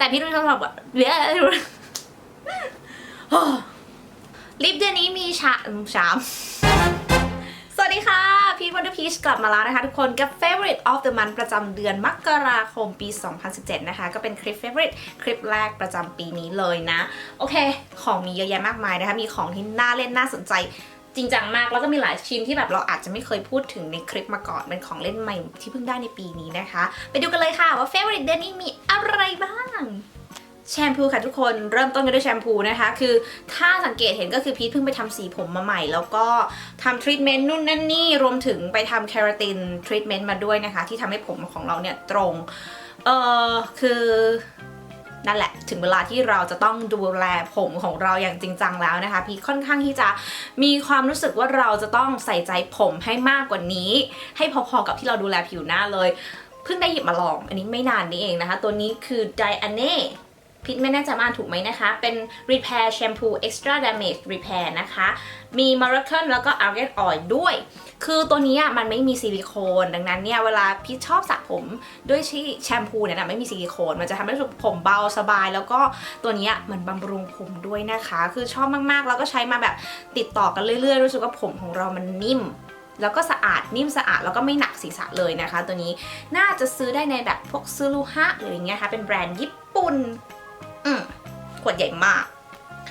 แต่พี่รู้ชอบแบบเยอะลิปเดือนนี้มีชาชามสวัสดีค่ะพีทวันเดอร์พีชกลับมาแล้วนะคะทุกคนกับ Favorite of the Month ประจำเดือนมกราคมปี 2017 นะคะ ก็เป็นคลิป Favorite คลิปแรกประจำปีนี้เลยนะ โอเค ของมีเยอะแยะมากมายนะคะ มีของที่น่าเล่นน่าสนใจ จริงจังมากแล้วก็มีหลายชิ้นที่แบบเราอาจจะไม่เคยพูดถึงในคลิปมาก่อนเป็นของเล่นใหม่ที่เพิ่งได้ในปีนี้นะคะ ไปดูกันเลยค่ะว่า Favorite เดือนนี้มีอะไรบ้างแชมพูค่ะทุกคนเริ่มต้นกันด้วยแชมพูนะคะ คือถ้าสังเกตเห็นก็คือพีทเพิ่งไปทำสีผมมาใหม่ แล้วก็ทำทรีทเมนต์นู่นนั่นนี่ รวมถึงไปทำเคราตินทรีทเมนต์มาด้วยนะคะ ที่ทำให้ผมของเราเนี่ยตรง เออคือ นั่นแหละ ถึงเวลาที่เราจะต้องดูแลผมของเราอย่างจริงจังแล้วนะคะ พี่ค่อนข้างที่จะมีความรู้สึกว่าเราจะต้องใส่ใจผมให้มากกว่านี้ ให้พอๆกับที่เราดูแลผิวหน้าเลย เพิ่งได้หยิบมาลอง อันนี้ไม่นานนี้เองนะคะ ตัวนี้คือ Diane พิทไม่แน่ใจว่าถูกไหมนะคะ เป็น Repair Shampoo Extra Damage Repair นะคะ มี Miracle แล้วก็ Argan Oil ด้วย คือตัวนี้มันไม่มีซิลิโคน ดังนั้นเนี่ย เวลาพี่ชอบสระผมด้วยที่แชมพูเนี่ยนะไม่มีซิลิโคน มันจะทำให้ผมเบาสบาย แล้วก็ตัวนี้มันบำรุงผมด้วยนะคะ คือชอบมากๆ แล้วก็ใช้มาแบบติดต่อกันเรื่อยๆ รู้สึกว่าผมของเรามันนิ่มแล้วก็สะอาดนิ่มสะอาดแล้วก็ไม่หนักศีรษะเลยนะคะ ตัวนี้น่าจะซื้อได้ในแบบพวกซูรุฮะหรืออย่างเงี้ยค่ะเป็นแบรนด์ญี่ปุ่น อืมขวดใหญ่มาก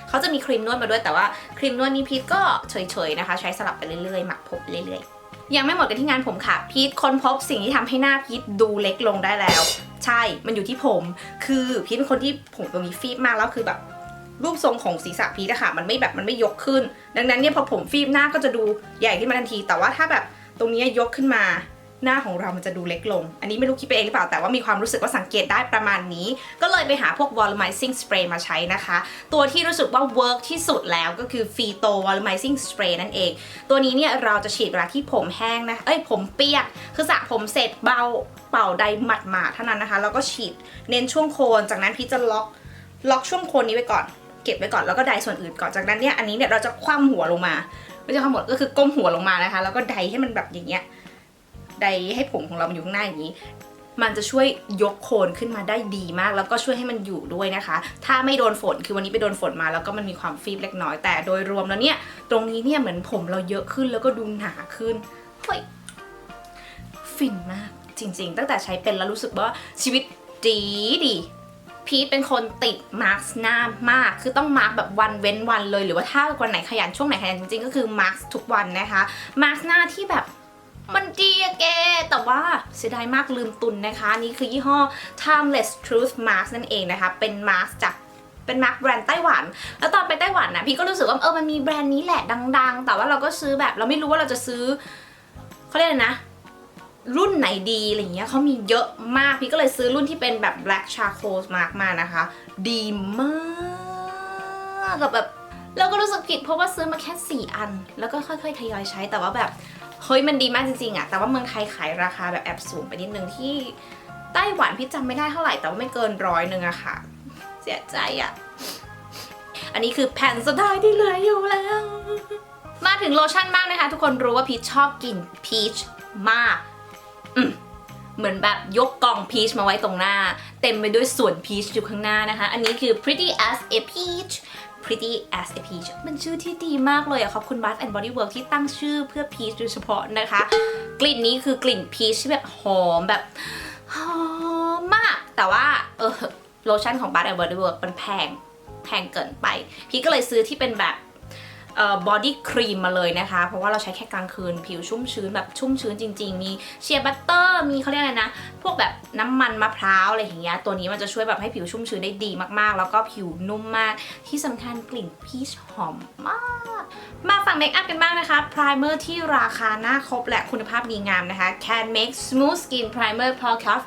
เขาจะมีครีมนวดมาด้วยแต่ว่าครีมนวดนี้พีทก็เฉยๆนะคะ ใช้สลับไปเรื่อยๆหมักผมเรื่อยๆ ยังไม่หมดกันที่งานผมค่ะ พีทค้นพบสิ่งที่ทำให้หน้าพีทดูเล็กลงได้แล้ว ใช่ มันอยู่ที่ผม คือพีทเป็นคนที่ผมตรงนี้ฟีบมากแล้วคือแบบรูปทรงของศีรษะพีทอะค่ะ มันไม่แบบมันไม่ยกขึ้น ดังนั้นเนี่ยพอผมฟีบหน้าก็จะดูใหญ่ขึ้นมาทันที แต่ว่าถ้าแบบตรงนี้ยกขึ้นมา หน้าของเรามันจะดูเล็กลง อันนี้ไม่รู้คิดไปเองหรือเปล่า แต่ว่ามีความรู้สึกว่าสังเกตได้ประมาณนี้ ก็เลยไปหาพวก volumizing spray มาใช้นะคะ ตัวที่รู้สึกว่า work ที่สุดแล้วก็คือ Fito volumizing spray นั่นเอง ตัวนี้เนี่ยเราจะฉีดเวลาที่ผมแห้งนะ เอ้ยผมเปียก คือสระผมเสร็จเบาเป่าใดหมาดๆเท่านั้นนะคะ แล้วก็ฉีดเน้นช่วงโคน จากนั้นพี่จะล็อกล็อกช่วงโคนนี้ไว้ก่อน เก็บไว้ก่อนแล้วก็ไดส่วนอื่นก่อนจากนั้นเนี่ยอันนี้เนี่ยเราจะคว่ำหัวลงมา ไม่ใช่คว่ำหัวก็คือก้มหัวลงมานะคะ แล้วก็ไดให้มันแบบอย่างเงี้ย ไดให้ผมของเรามันอยู่ข้างหน้าอย่างนี้ มันจะช่วยยกโคนขึ้นมาได้ดีมาก แล้วก็ช่วยให้มันอยู่ด้วยนะคะ ถ้าไม่โดนฝนคือวันนี้ไปโดนฝนมา แล้วก็มันมีความฟีบเล็กน้อยแต่โดยรวมแล้วเนี่ยตรงนี้เนี่ยเหมือนผมเราเยอะขึ้นแล้วก็ดูหนาขึ้นเฮ้ยฟินมากจริง ๆ ตั้งแต่ใช้เป็นแล้วรู้สึกว่าชีวิตดีดีพีทเป็นคนติดมาร์กหน้ามาก คือต้องมาร์กแบบวันเว้นวันเลย หรือว่าถ้าวันไหนขยันช่วงไหนขยันจริงๆ ก็คือมาร์กทุกวันนะคะ มาร์กหน้าที่แบบ มันดีอะแก แต่ว่าเสียดายมากลืมตุนนะคะ นี่คือยี่ห้อ Timeless Truth Mask นั่นเองนะคะ เป็นมาร์จากเป็นมาร์กแบรนด์ไต้หวัน แล้วตอนไปไต้หวันนะพี่ก็รู้สึกว่าเออมันมีแบรนด์นี้แหละดัง ๆ แต่ว่าเราก็ซื้อแบบเราไม่รู้ว่าเราจะซื้อเขาเรียกอะไรนะ รุ่นไหนดีอะไรเงี้ยเขามีเยอะมากพี่ก็เลยซื้อรุ่นที่เป็นแบบ black charcoal mark มานะคะ ดีมากกับแบบเราก็รู้สึกผิดเพราะว่าซื้อมาแค่ 4 อัน แล้วก็ค่อยๆทยอยใช้แต่ว่าแบบ เฮ้ยมันดีมากจริงๆอะแต่ว่าเมืองไทยขายราคาแบบแอบสูงไปนิดนึงที่ไต้หวันพี่จำไม่ได้เท่าไหร่แต่ว่าไม่เกินร้อยหนึ่งอะค่ะ เสียใจอะอันนี้คือแผ่นสุดท้ายที่เหลืออยู่แล้ว มาถึงโลชั่นบ้างนะคะ ทุกคนรู้ว่าพีชชอบกินพีชมากเหมือนแบบยกกองพีชมาไว้ตรงหน้า เต็มไปด้วยส่วนพีชอยู่ข้างหน้านะคะ อันนี้คือ pretty as a peach pretty as a peach มันชื่อที่ดีมากเลยอะขอบคุณ Bath and Body Works ที่ตั้งชื่อเพื่อพีชโดยเฉพาะนะคะ กลิ่นนี้คือกลิ่นพีชที่แบบหอมแบบหอมมาก แต่ว่าเออโลชั่นของ Bath and Body Works มันแพงแพงเกินไป พี่ก็เลยซื้อที่เป็นแบบ บอดี้ครีมมาเลยนะคะ เพราะว่าเราใช้แค่กลางคืนผิวชุ่มชื้นแบบชุ่มชื้นจริง ๆ มีเชียร์บัตเตอร์มีเขาเรียกอะไรนะ พวกแบบน้ำมันมะพร้าวอะไรอย่างเงี้ยตัวนี้มันจะช่วยแบบให้ผิวชุ่มชื้นได้ดีมากๆ แล้วก็ผิวนุ่มมากที่สำคัญกลิ่นพีชหอมมากมาฝั่งเมคอัพกันบ้างนะคะพร i เมอร์ที่ราคาหน้าครบและคุณภาพดีงามนะคะ Can Make Smooth Skin Primer p o r c u f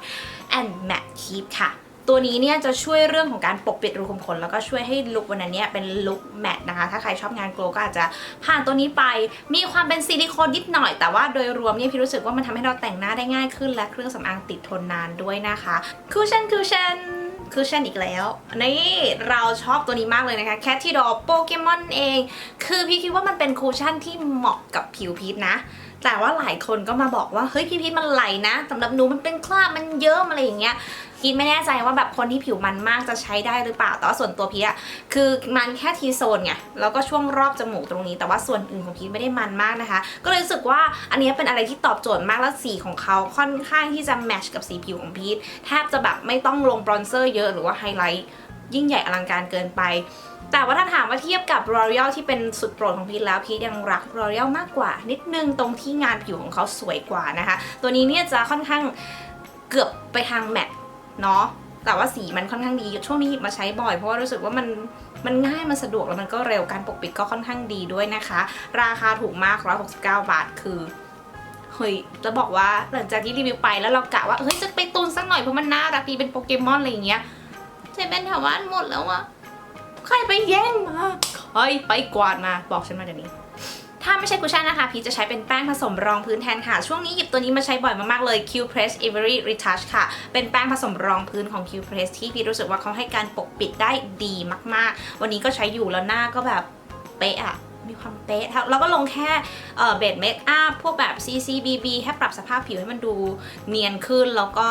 and Matte Keep ค่ะ ตัวนี้เนี่ยจะช่วยเรื่องของการปกปิดรูขุมขนแล้วก็ช่วยให้ลุควันนั้นเนี่ยเป็นลุคแมทนะคะ ถ้าใครชอบงานโกลก็อาจจะผ่านตัวนี้ไป มีความเป็นซิลิโคนนิดหน่อยแต่ว่าโดยรวมเนี่ยพี่รู้สึกว่ามันทำให้เราแต่งหน้าได้ง่ายขึ้น และเครื่องสำอางติดทนนานด้วยนะคะคูชั่นคูชั่นคูชั่นอีกแล้วนี่เราชอบตัวนี้มากเลยนะคะแคทที่ดอโปเกมอนเอง คือพี่คิดว่ามันเป็นคูชั่นที่เหมาะกับผิวพีชนะแต่ว่าหลายคนก็มาบอกว่าเฮ้ยพี่พีชมันไหลนะสำหรับหนูมันเป็นคราบมันเยิ้มอะไรอย่างเงี้ย พีทไม่แน่ใจว่าแบบคนที่ผิวมันมากจะใช้ได้หรือเปล่า แต่ว่าส่วนตัวพีทอะคือมันแค่ทีโซนไง แล้วก็ช่วงรอบจมูกตรงนี้ แต่ว่าส่วนอื่นของพีทไม่ได้มันมากนะคะ ก็เลยรู้สึกว่าอันนี้เป็นอะไรที่ตอบโจทย์มาก แล้วสีของเขาค่อนข้างที่จะแมทช์กับสีผิวของพีทแทบจะแบบไม่ต้องลงบรอนเซอร์เยอะหรือว่าไฮไลท์ยิ่งใหญ่อลังการเกินไป แต่ว่าถ้าถามว่าเทียบกับ L'Oreal ที่เป็นสุดโปรดของพีทแล้วพีทยังรัก L'Oreal มากกว่า นิดนึงตรงที่งานผิวของเขาสวยกว่านะคะ ตัวนี้เนี่ยจะค่อนข้างเกือบไปทางแมต เนาะแต่ว่าสีมันค่อนข้างดีช่วงนี้หยิบมาใช้บ่อยเพราะว่ารู้สึกว่ามันมันง่ายมันสะดวกแล้วมันก็เร็วการปกปิดก็ค่อนข้างดีด้วยนะคะ ราคาถูกมาก 169 บาทคือเฮ้ยจะบอกว่าหลังจากที่รีวิวไปแล้วเรากะว่าเฮ้ยจะไปตุนสักหน่อยเพราะมันน่ารักดีเป็นโปเกมอนอะไรอย่างเงี้ยเซเว่นแถวบ้านหมดแล้วอะใครไปแย่งมาใครไปกวาดมาบอกฉันมาเดี๋ยวนี้ ถ้าไม่ใช่คุชชั่นนะคะ พีจะใช้เป็นแป้งผสมรองพื้นแทนค่ะ ช่วงนี้หยิบตัวนี้มาใช้บ่อยมากๆเลย Q Press Every Retouch ค่ะ เป็นแป้งผสมรองพื้นของ Q Press ที่พีรู้สึกว่าเขาให้การปกปิดได้ดีมากๆ วันนี้ก็ใช้อยู่แล้วหน้าก็แบบเป๊ะอะ มีความเป๊ะแล้วก็ลงแค่เบสเมคอัพพวกแบบ CCBB แค่ปรับสภาพผิวให้มันดูเนียนขึ้นแล้วก็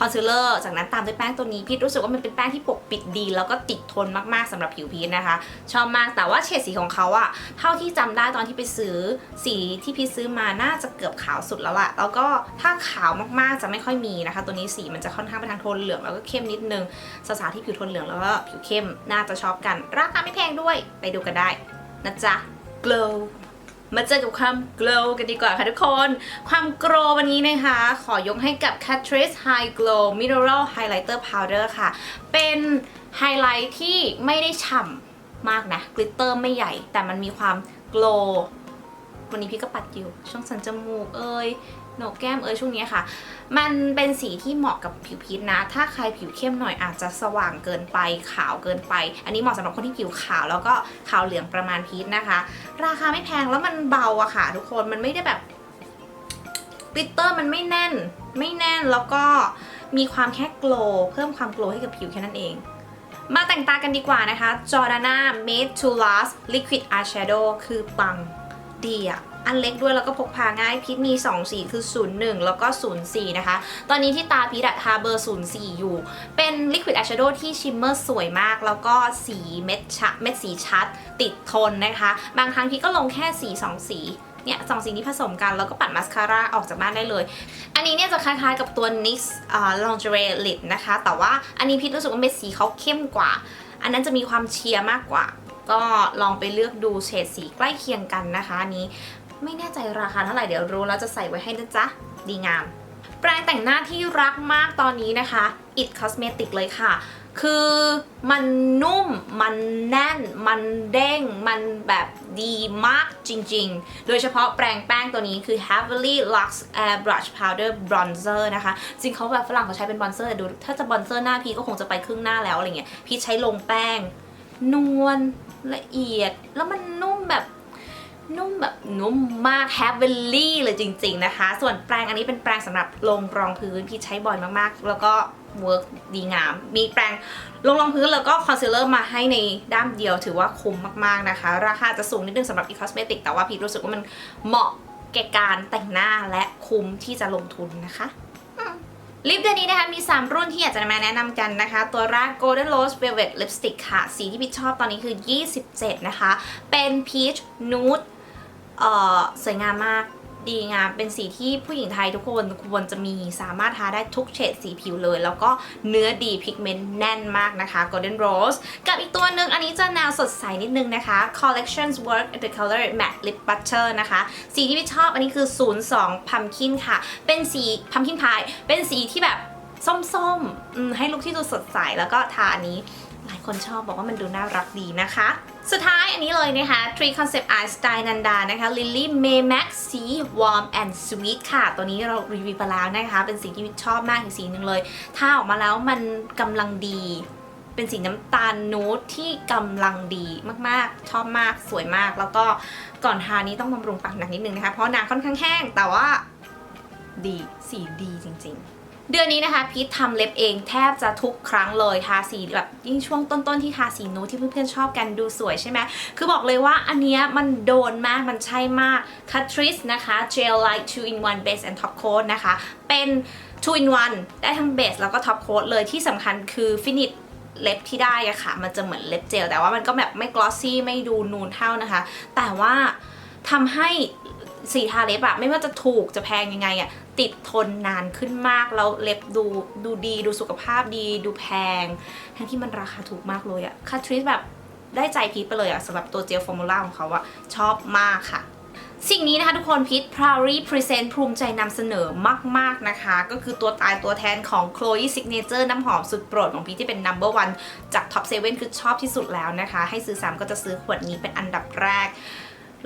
คอนซีลเลอร์จากนั้นตามด้วยแป้งตัวนี้พีทรู้สึกว่ามันเป็นแป้งที่ปกปิดดี แล้วก็ติดทนมากๆสำหรับผิวพีทนะคะ ชอบมากแต่ว่าเฉดสีของเขาอะเท่าที่จำได้ตอนที่ไปซื้อสีที่พีทซื้อมาน่าจะเกือบขาวสุดแล้วละแล้วก็ถ้าขาวมากๆจะไม่ค่อยมีนะคะ ตัวนี้สีมันจะค่อนข้างไปทางโทนเหลืองแล้วก็เข้มนิดนึงสาวๆที่ผิวโทนเหลืองแล้วก็ผิวเข้มน่าจะชอบกัน ราคาไม่แพงด้วยไปดูกันได้ นะจ๊ะ glow มาเจอกับความ glow กันดีกว่าค่ะทุกคน ความ glow วันนี้นะคะ ขอยกให้กับ Catrice High Glow Mineral Highlighter Powder ค่ะ เป็นไฮไลท์ที่ไม่ได้ฉ่ำมากนะ กลิตเตอร์ไม่ใหญ่ แต่มันมีความ glow วันนี้พี่ก็ปัดอยู่ ช่วงสันจมูกเอ้ย โหนกแก้มเอ้ยช่วงนี้ค่ะ มันเป็นสีที่เหมาะกับผิวพีชนะ ถ้าใครผิวเข้มหน่อยอาจจะสว่างเกินไปขาวเกินไป อันนี้เหมาะสำหรับคนที่ผิวขาวแล้วก็ขาวเหลืองประมาณพีชนะคะ ราคาไม่แพงแล้วมันเบาอะค่ะ ทุกคนมันไม่ได้แบบกลิตเตอร์มันไม่แน่น ไม่แน่นแล้วก็มีความแค่โกลเพิ่มความโกลให้กับผิวแค่นั้นเองมาแต่งตากันดีกว่านะคะ Jordana Made to Last Liquid Eyeshadow คือปังดีอะ อันเล็กด้วยแล้วก็พกพาง่ายพีทมี 2 สีคือ 01 แล้วก็ 04 นะคะ ตอนนี้ที่ตาพีทอะทาเบอร์ 04 อยู่ เป็น Liquid Eyeshadow ที่ชิมเมอร์สวยมาก แล้วก็สีเม็ดชะเม็ดสีชัดติดทนนะคะ บางครั้งพีทก็ลงแค่สี 2 สีเนี่ยสองสีนี้ผสมกัน แล้วก็ปัดมาสคาร่าออกจากบ้านได้เลย อันนี้เนี่ยจะคล้ายๆกับตัว NYX อ่า Lingerie Lip นะคะ แต่ว่าอันนี้พีทรู้สึกว่าเม็ดสีเขาเข้มกว่า อันนั้นจะมีความเชียร์มากกว่า ก็ลองไปเลือกดูเฉดสีใกล้เคียงกันนะคะอันนี้ ไม่แน่ใจราคาเท่าไหร่เดี๋ยวรู้แล้วจะใส่ไว้ให้นะจ๊ะ ดีงาม แปรงแต่งหน้าที่รักมากตอนนี้นะคะ It Cosmetic เลยค่ะ คือมันนุ่ม มันแน่น มันเด้ง มันแบบดีมากจริงๆ โดยเฉพาะแปรงแป้งตัวนี้คือ Heavily Lux Air Brush Powder Bronzer นะคะ จริงเขาแบบฝรั่งเขาใช้เป็นบรอนเซอร์แต่ดูถ้าจะบรอนเซอร์หน้าพี่ก็คงจะไปครึ่งหน้าแล้วอะไรเงี้ย พี่ใช้ลงแป้ง นวลละเอียด แล้วมันนุ่มแบบ นุ่มแบบนุ่มมาก heavily เลยจริง ๆนะคะ ส่วนแปรงอันนี้เป็นแปรงสำหรับลงรองพื้นที่ใช้บ่อยมากๆ แล้วก็เวิร์กดีงาม มีแปรงลงรองพื้นแล้วก็คอนซีลเลอร์มาให้ในด้ามเดียวถือว่าคุ้มมากๆนะคะ ราคาจะสูงนิดนึงสำหรับ e cosmetic แต่ว่าพีทรู้สึกว่ามันเหมาะแก่การแต่งหน้าและคุ้มที่จะลงทุนนะคะลิปเดือนนี้นะคะมี 3 รุ่นที่อยากจะมาแนะนำกันนะคะ ตัวแรก Golden Rose Velvet Lipstick ค่ะ สีที่พี่ชอบตอนนี้คือ 27 นะคะ เป็น Peach Nude สวยงามมากดีงามเป็นสีที่ผู้หญิงไทยทุกคนควรจะมีสามารถทาได้ทุกเฉดสีผิวเลย แล้วก็เนื้อดีพิกเมนต์แน่นมากนะคะ Golden Rose กับอีกตัวหนึ่งอันนี้จะแนวสดใสนิดนึงนะคะ Collections Work the Color Matte Lip Butter นะคะ สีที่พี่ชอบอันนี้คือ 02 Pumpkin ค่ะ เป็นสี Pumpkin Pie เป็นสีที่แบบส้มๆให้ลุคที่ดูสดใสแล้วก็ทาอันนี้ หลายคนชอบบอกว่ามันดูน่ารักดีนะคะ สุดท้ายอันนี้เลยนะคะ Tree Concept Eye Style Nanda นะคะ Lily May Max สี Warm and Sweet ค่ะ ตัวนี้เรารีวิวไปแล้วนะคะ เป็นสีที่ชอบมากอีกสีหนึ่งเลย ถ้าออกมาแล้วมันกำลังดี เป็นสีน้ำตาลนูดที่กำลังดีมากๆ ชอบมากสวยมาก แล้วก็ก่อนทานี้ต้องบำรุงปากหนักนิดนึงนะคะ เพราะนางค่อนข้างแห้ง แต่ว่าดีสีดีจริง ๆ เดือนนี้นะคะพีททำเล็บเองแทบจะทุกครั้งเลยทาสีแบบยิ่งช่วงต้นๆที่ทาสีนูที่เพื่อนๆชอบกันดูสวยใช่ไหมคือบอกเลยว่าอันเนี้ยมันโดนมากมันใช่มาก Catrice นะคะ Gel Light 2 in 1 Base and Top Coat นะคะ เป็น 2 in 1 ได้ทั้งเบสแล้วก็ท็อปโค้ดเลยที่สำคัญคือฟินิชเล็บที่ได้อะค่ะ มันจะเหมือนเล็บเจลแต่ว่ามันก็แบบไม่กลอสซี่ไม่ดูนูนเท่านะคะ แต่ว่าทำให้ สีทาเล็บอะไม่ว่าจะถูกจะแพงยังไงอะติดทนนานขึ้นมาก แล้วเล็บดูดูดีดูสุขภาพดี ดูแพง ทั้งที่มันราคาถูกมากเลยอะคาทริสแบบได้ใจพีทไปเลยอะสำหรับตัวเจลฟอร์มูล่าของเขาอะชอบมากค่ะสิ่งนี้นะคะทุกคนพีท proudly present ภูมิใจนำเสนอมาก ๆ นะคะ ก็คือตัวตายตัวแทนของ Chloe Signature น้ำหอมสุดโปรดของพีทที่เป็น number one จาก top 7 คือชอบที่สุดแล้วนะคะ ให้ซื้อ3ก็จะซื้อขวดนี้เป็นอันดับแรก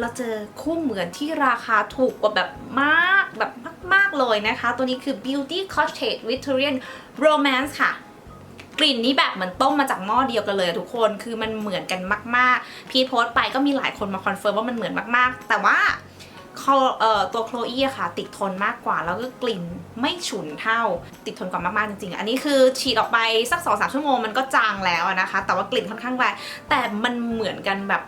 เราเจอคู่เหมือนที่ราคาถูกกว่าแบบมากแบบมาก ๆ เลยนะคะ ตัวนี้คือ Beauty Cottage Victorian Romance ค่ะ กลิ่นนี้แบบเหมือนต้มมาจากหม้อเดียวกันเลยทุกคนคือมันเหมือนกันมาก ๆ พีโพสต์ไปก็มีหลายคนมาคอนเฟิร์มว่ามันเหมือนมาก ๆ แต่ว่าตัวโคลอี้อะค่ะ ติดทนมากกว่า แล้วก็กลิ่นไม่ฉุนเท่า ติดทนกว่ามาก ๆ จริง ๆ อันนี้คือฉีดออกไปสัก2อสาชั่วโมงมันก็จางแล้วนะคะ แต่ว่ากลิ่นค่อนข้างแรงแต่มันเหมือนกันแบบ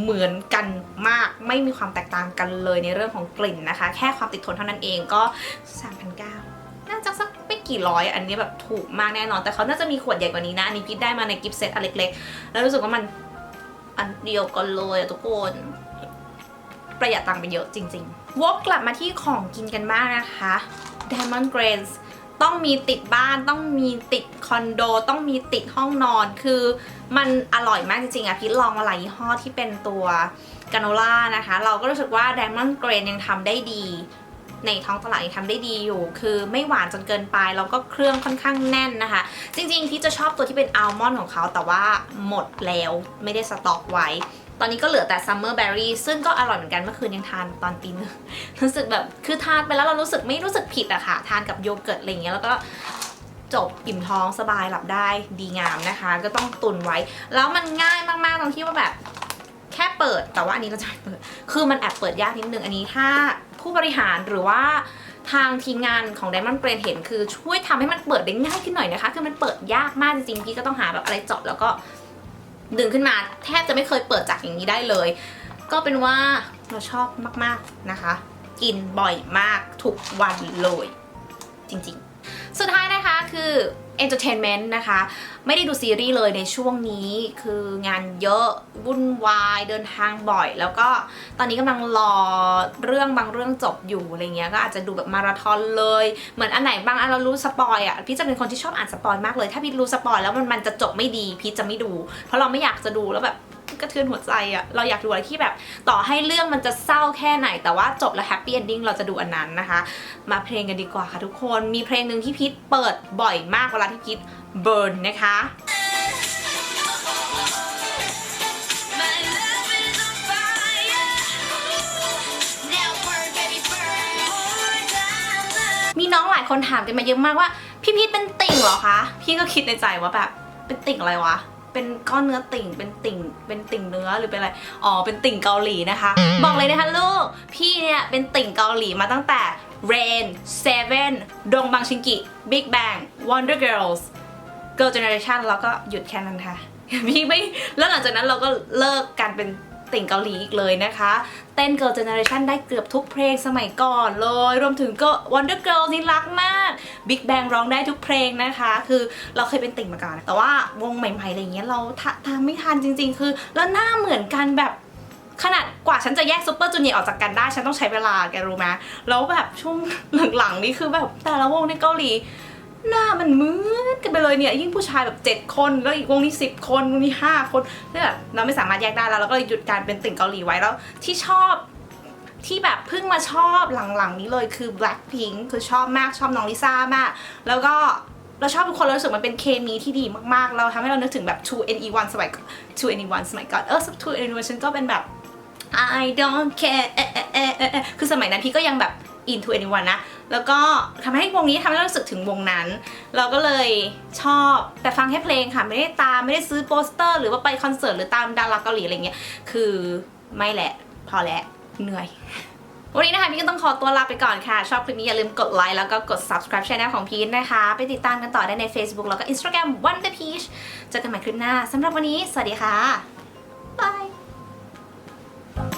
เหมือนกันมากไม่มีความแตกต่างกันเลยในเรื่องของกลิ่นนะคะ แค่ความติดทนเท่านั้นเองก็ 3,900น่าจะสักไม่กี่ร้อย อันนี้แบบถูกมากแน่นอน แต่เขาน่าจะมีขวดใหญ่กว่านี้นะ อันนี้พี่ได้มาในกิฟต์เซตอันเล็กๆ แล้วรู้สึกว่ามันอันเดียวกันเลยอะทุกคนประหยัดตังค์ไปเยอะจริงๆ วกกลับมาที่ของกินกันบ้างนะคะ Diamond Grains ต้องมีติดบ้านต้องมีติดคอนโด ต้องมีติดห้องนอน คือมันอร่อยมากจริงๆอะพี่ลองมาหลายยี่ห้อที่เป็นตัวกาโนล่านะคะ เราก็รู้สึกว่า Diamond Grain ยังทำได้ดี ในท้องตลาดยังทำได้ดีอยู่ คือไม่หวานจนเกินไป แล้วก็เครื่องค่อนข้างแน่นนะคะ จริงๆที่จะชอบตัวที่เป็นอัลมอนด์ของเขาแต่ว่าหมดแล้วไม่ได้สต็อกไว้ ตอนนี้ก็เหลือแต่ซัมเมอร์เบอร์รี่ซึ่งก็อร่อยเหมือนกันเมื่อคืนยังทานตอนตีหนึงรู้สึกแบบคือทานไปแล้วเรารู้สึกไม่รู้สึกผิดอะค่ะ ทานกับโยเกิร์ตอะไรเงี้ยแล้วก็จบอิ่มท้องสบายหลับได้ดีงามนะคะ ก็ต้องตุนไว้ แล้วมันง่ายมากๆตรงที่ว่าแบบแค่เปิดแต่ว่าอันนี้เราจะไม่เปิด คือมันแอบเปิดยากนิดนึงอันนี้ถ้าผู้บริหารหรือว่าทางทีมงานของ Diamond Brain เห็นคือช่วยทำให้มันเปิดได้ง่ายขึ้นหน่อยนะคะ คือมันเปิดยากมากจริงๆพี่ก็ต้องหาแบบอะไรเจาะแล้วก็ ดึงขึ้นมาแทบจะไม่เคยเปิดจากอย่างนี้ได้เลย ก็เป็นว่าเราชอบมากๆนะคะ กินบ่อยมากทุกวันเลย จริงๆ สุดท้ายนะคะคือ เอนเตอร์เทนเมนต์นะคะ ไม่ได้ดูซีรีส์เลยในช่วงนี้คืองานเยอะวุ่นวายเดินทางบ่อย แล้วก็ตอนนี้กำลังรอเรื่องบางเรื่องจบอยู่อะไรเงี้ยก็อาจจะดูแบบมาราธอนเลย เหมือนอันไหนบางอันเรารู้สปอยอะพี่จะเป็นคนที่ชอบอ่านสปอยมากเลย ถ้าพี่รู้สปอยแล้วมันมันจะจบไม่ดีพี่จะไม่ดู เพราะเราไม่อยากจะดูแล้วแบบ กระเทือนหัวใจอะเราอยากดูอะไรที่แบบ ต่อให้เรื่องมันจะเศร้าแค่ไหน แต่ว่าจบแล้วแฮปปี้เอนดิ้งเราจะดูอันนั้นนะคะ มาเพลงกันดีกว่าค่ะทุกคนมีเพลงหนึ่งที่พีทเปิดบ่อยมากเวลาที่พีทเบิร์นนะคะมีน้องหลายคนถามกันมาเยอะมากว่า พี่พีทเป็นติ่งเหรอคะ พี่ก็คิดในใจว่าแบบเป็นติ่งอะไรวะ เป็นก้อนเนื้อติ่ง เป็นติ่ง เป็นติ่งเนื้อหรือเป็นอะไร อ๋อ เป็นติ่งเกาหลีนะคะ บอกเลยนะคะลูก พี่เนี่ยเป็นติ่งเกาหลีมาตั้งแต่ Rain Seven ดงบังชิงกิ Big Bang Wonder Girls Girl Generation แล้วก็หยุดแค่นั้นค่ะ พี่ไม่ แล้วหลังจากนั้นเราก็เลิกการเป็น ติ่งเกาหลีอีกเลยนะคะ เต้น Girl Generation ได้เกือบทุกเพลงสมัยก่อนเลย รวมถึงก็ Wonder Girl นี่รักมาก Big Bang ร้องได้ทุกเพลงนะคะ คือเราเคยเป็นติ่งมาก่อน แต่ว่าวงใหม่ๆอะไรอย่างเงี้ยเราทะตามไม่ทันจริง ๆ คือ แล้วหน้าเหมือนกันแบบขนาดกว่าฉันจะแยกซูเปอร์จูเนียร์ออกจากกันได้ ฉันต้องใช้เวลาแกรู้ไหมแล้วแบบช่วงหลังๆนี่คือแบบแต่ละวงในเกาหลี หน้ามันเหมือนกันไปเลยเนี่ยยิ่งผู้ชายแบบ 7 คนแล้วอีกวงนี้ 10 คนวงนี้ 5 คนเนี่ยแบบเราไม่สามารถแยกได้แล้วเราก็เลยหยุดการเป็นติ่งเกาหลีไว้แล้ว ที่ชอบที่แบบเพิ่งมาชอบหลังๆนี้เลยคือ Blackpink คือชอบมากชอบน้องลิซ่ามาก แล้วก็เราชอบทุกคนเรารู้สึกมันเป็นเคมีที่ดีมากๆ เราทำให้เรานึกถึงแบบ 2NE1 สมัย 2NE1 สมัยก่อนเออ 2NE1 ฉันก็เป็นแบบ I don't care เอเอเอเอคือสมัยนั้นพี่ก็ยังแบบ into anyone นะ แล้วก็ทำให้วงนี้ทำให้เรารู้สึกถึงวงนั้น เราก็เลยชอบแต่ฟังแค่เพลงค่ะ ไม่ได้ตามไม่ได้ซื้อโปสเตอร์ หรือว่าไปคอนเสิร์ตหรือตามดาราเกาหลีอะไรเงี้ยคือไม่แหละ พอแล้วเหนื่อยวันนี้นะคะพี่ก็ต้องขอตัวลาไปก่อนค่ะ ชอบคลิปนี้อย่าลืมกดไลค์แล้วก็กด subscribe channel ของพีทนะคะ ไปติดตามกันต่อได้ใน Facebook แล้วก็ Instagram Wonder Peach เจอกันใหม่คลิปหน้าสำหรับวันนี้ สวัสดีค่ะ บาย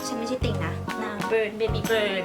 ฉันไม่ใช่ติ่งนะนางเบิร์นเบบี้เบิร์น